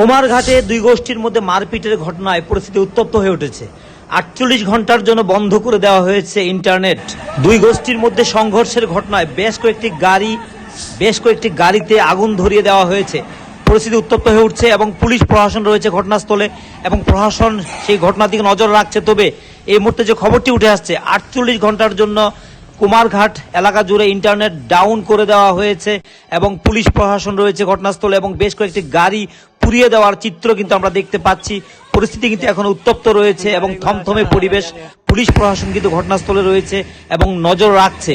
কুমারঘাটে দুই গোষ্ঠীর মধ্যে মারপিটের ঘটনায় পরিস্থিতি উত্তপ্ত হয়ে উঠেছে। আটচল্লিশ ঘণ্টার জন্য বন্ধ করে দেওয়া হয়েছে ইন্টারনেট। দুই গোষ্ঠীর মধ্যে সংঘর্ষের ঘটনায় বেশ কয়েকটি গাড়ি, বেশ কয়েকটি গাড়িতে আগুন ধরিয়ে দেওয়া হয়েছে। পরিস্থিতি উত্তপ্ত হয়ে উঠছে এবং পুলিশ প্রশাসন রয়েছে ঘটনাস্থলে এবং প্রশাসন সেই ঘটনার দিকে নজর রাখছে। তবে এই মুহূর্তে যে খবরটি উঠে আসছে, আটচল্লিশ ঘণ্টার জন্য কুমারঘাট এলাকা জুড়ে ইন্টারনেট ডাউন করে দেওয়া হয়েছে এবং পুলিশ প্রশাসন রয়েছে ঘটনাস্থলে এবং বেশ কয়েকটি গাড়ি ঘুরিয়ে দেওয়ার চিত্র কিন্তু আমরা দেখতে পাচ্ছি। পরিস্থিতি কিন্তু এখন উত্তপ্ত রয়েছে এবং থমথমে পরিবেশ, পুলিশ প্রশাসন কিন্তু ঘটনাস্থলে রয়েছে এবং নজর রাখছে।